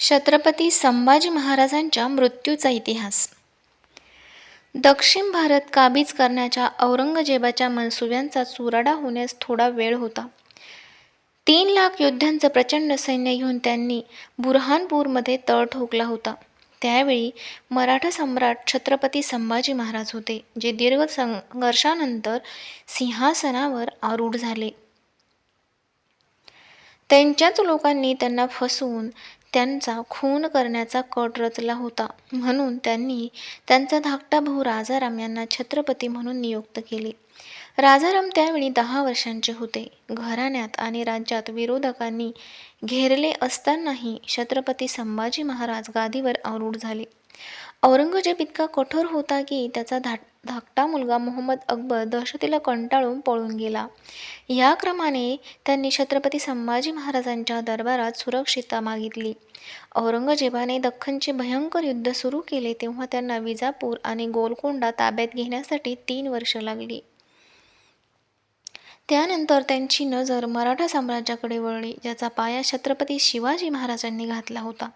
छत्रपती संभाजी महाराजांच्या मृत्यूचा इतिहास. दक्षिण भारत काबीज करण्याच्या औरंगजेबाच्या मनसुब्यांचा चुराडा होण्यास थोडा वेळ होता. तीन लाख योद्ध्यांचं प्रचंड सैन्य घेऊन त्यांनी बुरहानपूरमध्ये तळ ठोकला होता. त्यावेळी मराठा सम्राट छत्रपती संभाजी महाराज होते जे दीर्घ संघर्षानंतर सिंहासनावर आरूढ झाले. त्यांच्याच लोकांनी त्यांना फसवून त्यांचा खून करण्याचा कट रचला होता. म्हणून त्यांनी त्यांचा धाकटा भाऊ राजाराम यांना छत्रपती म्हणून नियुक्त केले. राजाराम त्यावेळी दहा वर्षांचे होते. घराण्यात आणि राज्यात विरोधकांनी घेरले असतानाही छत्रपती संभाजी महाराज गादीवर आरूढ झाले. औरंगजेब इतका कठोर होता की त्याचा धा धाकटा मुलगा मोहम्मद अकबर दहशतीला कंटाळून पळून गेला. या क्रमाने त्यांनी छत्रपती संभाजी महाराजांच्या दरबारात सुरक्षितता मागितली. औरंगजेबाने दख्खनचे भयंकर युद्ध सुरू केले तेव्हा त्यांना विजापूर आणि गोलकोंडा ताब्यात घेण्यासाठी तीन वर्ष लागली. त्यानंतर त्यांची नजर मराठा साम्राज्याकडे वळली ज्याचा पाया छत्रपती शिवाजी महाराजांनी घातला होता.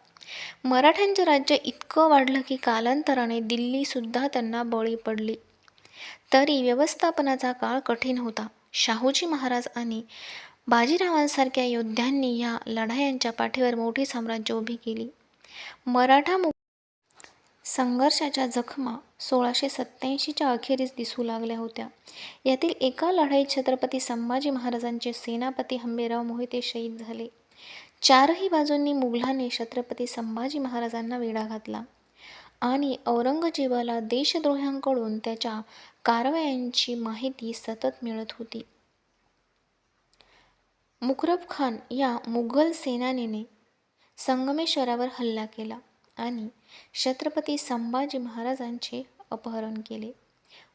मराठ्यांचे राज्य इतकं वाढलं की कालांतराने दिल्लीसुद्धा त्यांना बळी पडली. तरी व्यवस्थापनाचा काळ कठीण होता. शाहूजी महाराज आणि बाजीरावांसारख्या योद्ध्यांनी या लढायांच्या पाठीवर मोठी साम्राज्य उभी केली. मराठा मु संघर्षाच्या जखमा सोळाशे सत्त्याऐंशीच्या अखेरीस दिसू लागल्या होत्या. यातील एका लढाईत छत्रपती संभाजी महाराजांचे सेनापती हंबेराव मोहिते शहीद झाले. चारही बाजूंनी मुघलांनी छत्रपती संभाजी महाराजांना वेढा घातला. आणि औरंगजेबाला देशद्रोह्यांकडून त्याच्या कारवायांची माहिती सतत मिळत होती. मुकरब खान या मुघल सेनानीने संगमेश्वरावर हल्ला केला आणि छत्रपती संभाजी महाराजांचे अपहरण केले.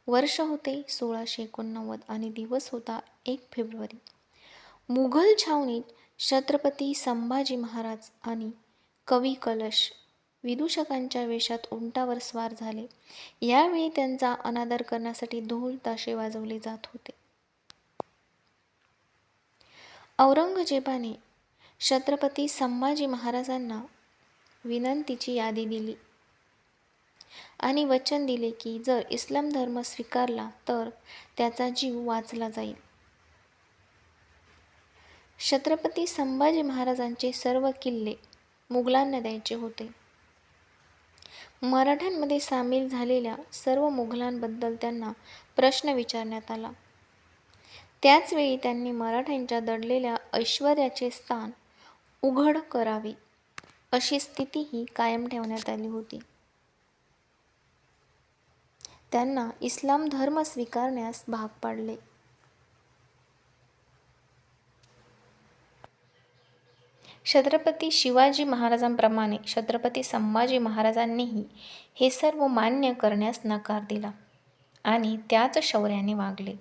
वर्ष होते सोळाशे एकोणनव्वद आणि दिवस होता एक फेब्रुवारी. मुघल छावणीत छत्रपती संभाजी महाराज आणि कवी कलश विदूषकांच्या वेशात उंटावर स्वार झाले. यावेळी त्यांचा अनादर करण्यासाठी ढोल ताशे वाजवले जात होते. औरंगजेबाने छत्रपती संभाजी महाराजांना विनंतीची यादी दिली आणि वचन दिले की जर इस्लाम धर्म स्वीकारला तर त्याचा जीव वाचला जाईल. छत्रपती संभाजी महाराजांचे सर्व किल्ले मुघलांना द्यायचे होते. मराठ्यांमध्ये सामील झालेल्या सर्व मुघलांबद्दल त्यांना प्रश्न विचारण्यात आला. त्याचवेळी त्यांनी मराठ्यांच्या दडलेल्या ऐश्वर्याचे स्थान उघड करावे अशी स्थितीही कायम ठेवण्यात आली होती. त्यांना इस्लाम धर्म स्वीकारण्यास भाग पाडले. छत्रपती शिवाजी महाराजांप्रमाणे छत्रपती संभाजी महाराजांनीही हे सर्व मान्य करण्यास नकार दिला आणि त्याच शौर्याने वागले.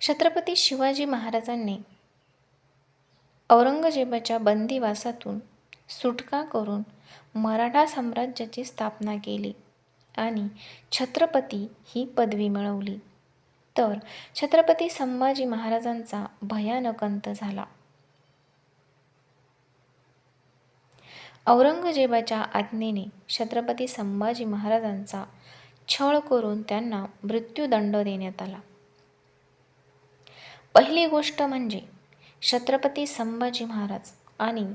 छत्रपती शिवाजी महाराजांनी औरंगजेबाच्या बंदिवासातून सुटका करून मराठा साम्राज्याची स्थापना केली आणि छत्रपती ही पदवी मिळवली. तर छत्रपती संभाजी महाराजांचा भयानक अंत झाला. औरंगजेबाच्या आज्ञेने छत्रपती संभाजी महाराजांचा छळ करून त्यांना मृत्यूदंड देण्यात आला. पहिली गोष्ट म्हणजे छत्रपती संभाजी महाराज आणि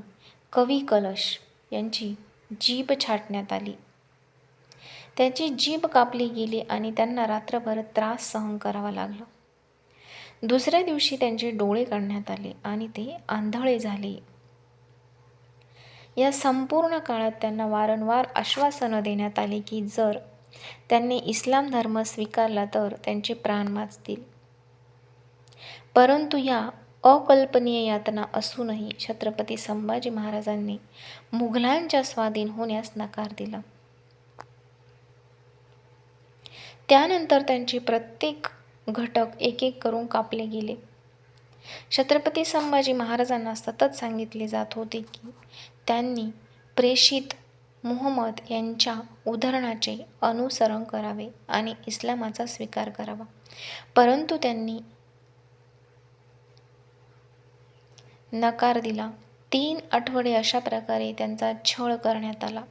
कवी कलश यांची जीभ छाटण्यात आली. त्याची जीभ कापली गेली आणि त्यांना रात्रभर त्रास सहन करावा लागला. दुसऱ्या दिवशी त्यांचे डोळे काढण्यात आले आणि ते आंधळे झाले. या संपूर्ण काळात त्यांना वारंवार आश्वासनं देण्यात आली की जर त्यांनी इस्लाम धर्म स्वीकारला तर त्यांचे प्राण वाचतील. परंतु या अकल्पनीय यातना असूनही छत्रपती संभाजी महाराजांनी मुघलांच्या स्वाधीन होण्यास नकार दिला. त्यानंतर त्यांचे प्रत्येक घटक एक एक करून कापले गेले. छत्रपती संभाजी महाराजांना सतत सांगितले जात होते की त्यांनी प्रेषित मुहम्मद यांच्या उदाहरणाचे अनुसरण करावे आणि इस्लामाचा स्वीकार करावा. परंतु त्यांनी नकार दिला. तीन आठवडे अशा प्रकारे त्यांचा छळ करण्यात आला.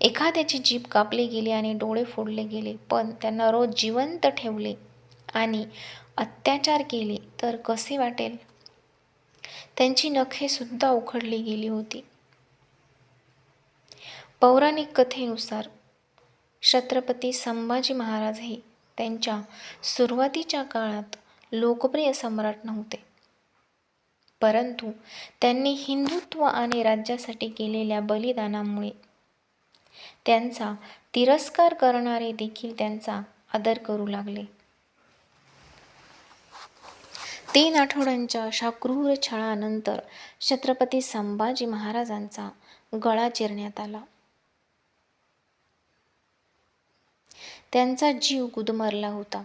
एखाद्याची जीभ कापली गेली आणि डोळे फोडले गेले पण त्यांना रोज जिवंत ठेवले आणि अत्याचार केले तर कसे वाटेल? त्यांची नखे सुद्धा उखडली गेली होती. पौराणिक कथेनुसार छत्रपती संभाजी महाराज हे त्यांच्या सुरुवातीच्या काळात लोकप्रिय सम्राट नव्हते. परंतु त्यांनी हिंदुत्व आणि राज्यासाठी केलेल्या बलिदानामुळे त्यांचा तिरस्कार करणारे देखील त्यांचा आदर करू लागले. तीन आठवड्यांच्या अशा क्रूर छळानंतर छत्रपती संभाजी महाराजांचा गळा चिरण्यात आला. त्यांचा जीव गुदमरला होता.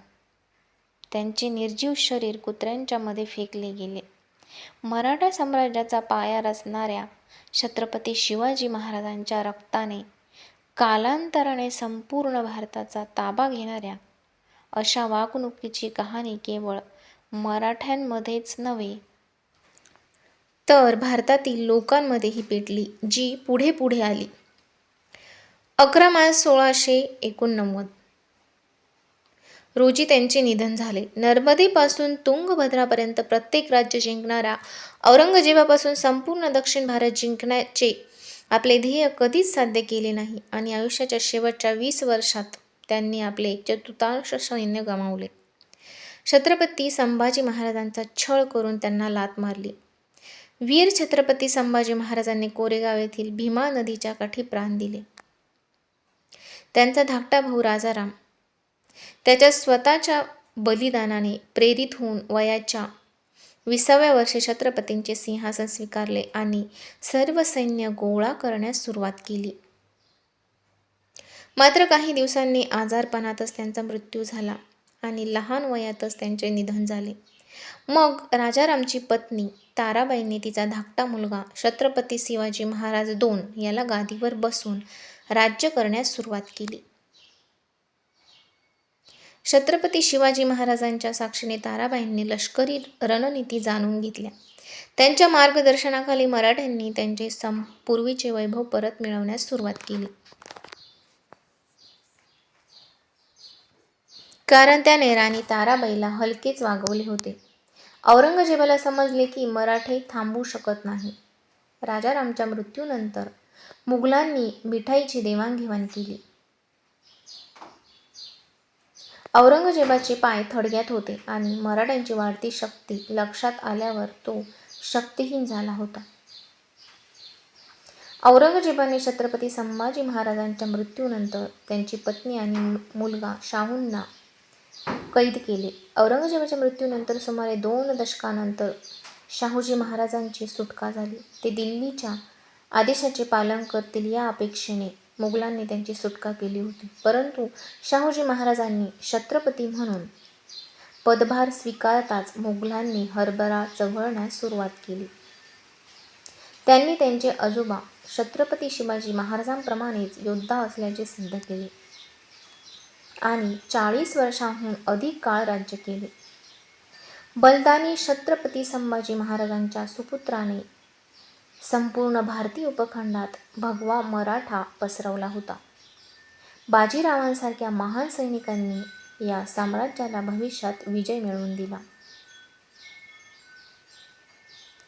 त्यांचे निर्जीव शरीर कुत्र्यांच्या मध्ये फेकले गेले. मराठा साम्राज्याचा पाया रचणाऱ्या छत्रपती शिवाजी महाराजांच्या रक्ताने कालांतराने संपूर्ण भारताचा ताबा घेणाऱ्या अशा वागणुकीची कहाणी केवळ मराठ्यांमध्येच नव्हे. तर भारतातील लोकांमध्येही पेटली जी पुढे पुढे आली. अकरा मार्च सोळाशे एकोणनव्वद. रोजी त्यांचे निधन झाले. नर्मदेपासून तुंगभद्रापर्यंत प्रत्येक राज्य जिंकणारा औरंगजेबापासून संपूर्ण दक्षिण भारत जिंकण्याचे आपले ध्येय कधीच साध्य केले नाही. आणि आयुष्याच्या शेवटच्या वीस वर्षात त्यांनी आपले चतुर्थांश सैन्य गमावले. छत्रपती संभाजी महाराजांचा छळ करून त्यांना लात मारली. वीर छत्रपती संभाजी महाराजांनी कोरेगाव येथील भीमा नदीच्या काठी प्राण दिले. त्यांचा धाकटा भाऊ राजाराम त्याच्या स्वतःच्या बलिदानाने प्रेरित होऊन वयाच्या विसाव्या वर्षी छत्रपतींचे सिंहासन स्वीकारले आणि सर्व सैन्य गोळा करण्यास सुरुवात केली. मात्र काही दिवसांनी आजारपणातच त्यांचा मृत्यू झाला. आणि लहान वयातच त्यांचे निधन झाले. मग राजारामची पत्नी ताराबाईंनी तिचा धाकटा मुलगा छत्रपती शिवाजी महाराज दोन याला गादीवर बसून राज्य करण्यास सुरुवात केली. छत्रपती शिवाजी महाराजांच्या साक्षीने ताराबाईंनी लष्करी रणनीती जाणून घेतल्या. त्यांच्या मार्गदर्शनाखाली मराठ्यांनी त्यांचे सम पूर्वीचे वैभव परत मिळवण्यास सुरुवात केली. कारण त्याने राणी ताराबाईला हलकेच वागवले होते. औरंगजेबाला समजले की मराठे थांबू शकत नाही. राजारामच्या मृत्यूनंतर मुघलांनी मिठाईची देवाणघेवाण केली. औरंगजेबाचे पाय थडग्यात होते आणि मराठ्यांची वाढती शक्ती लक्षात आल्यावर तो शक्तिहीन झाला होता. औरंगजेबाने छत्रपती संभाजी महाराजांच्या मृत्यूनंतर त्यांची पत्नी आणि मुलगा शाहूंना कैद केले. औरंगजेबाच्या मृत्यूनंतर सुमारे दोन दशकानंतर शाहूजी महाराजांची सुटका झाली. ते दिल्लीच्या आदेशाचे पालन करतील या अपेक्षेने मुघलांनी त्यांची सुटका केली होती. परंतु शाहूजी महाराजांनी छत्रपती म्हणून पदभार स्वीकारताच मुघलांनी हरभरा चघळण्यास सुरुवात केली. त्यांनी त्यांचे आजोबा छत्रपती शिवाजी महाराजांप्रमाणेच योद्धा असल्याचे सिद्ध केले. आणि चाळीस वर्षांहून अधिक काळ राज्य केले. बलदानी छत्रपती संभाजी महाराजांच्या सुपुत्राने संपूर्ण भारतीय उपखंडात भगवा मराठा पसरवला होता. बाजीरावांसारख्या महान सैनिकांनी या साम्राज्याला भविष्यात विजय मिळवून दिला.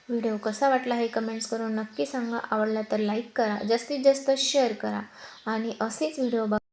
व्हिडिओ कसा वाटला हे कमेंट्स करून नक्की सांगा. आवडला तर लाईक करा जास्तीत जास्त शेअर करा आणि असेच व्हिडिओ बघा